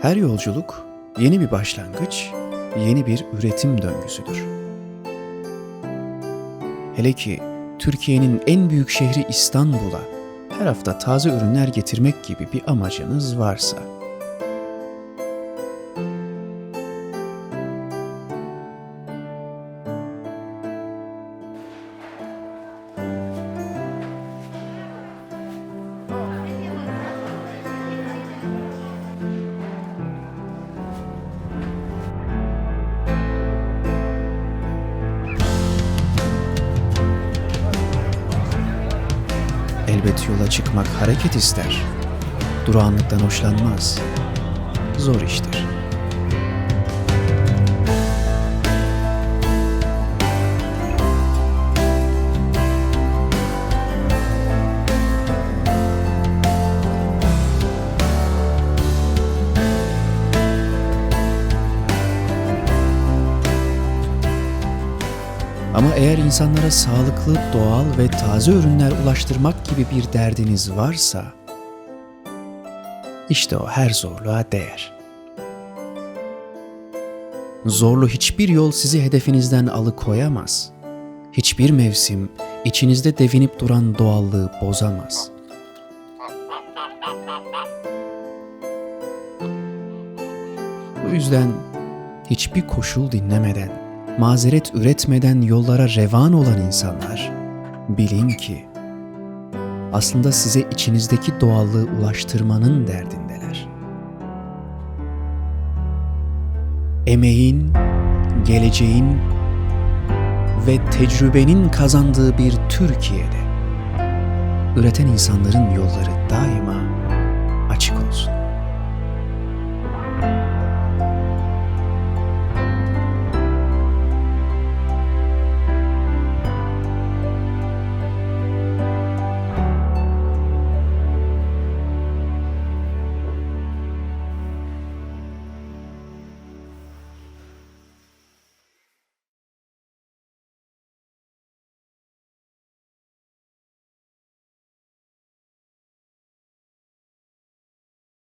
Her yolculuk yeni bir başlangıç, yeni bir üretim döngüsüdür. Hele ki Türkiye'nin en büyük şehri İstanbul'a her hafta taze ürünler getirmek gibi bir amacınız varsa elbet yola çıkmak hareket ister. Durağanlıktan hoşlanmaz. Zor iştir. Ama eğer insanlara sağlıklı, doğal ve taze ürünler ulaştırmak gibi bir derdiniz varsa, işte o her zorluğa değer. Zorlu hiçbir yol sizi hedefinizden alıkoyamaz. Hiçbir mevsim içinizde devinip duran doğallığı bozamaz. Bu yüzden hiçbir koşul dinlemeden, mazeret üretmeden yollara revan olan insanlar, bilin ki aslında size içinizdeki doğallığı ulaştırmanın derdindeler. Emeğin, geleceğin ve tecrübenin kazandığı bir Türkiye'de üreten insanların yolları daima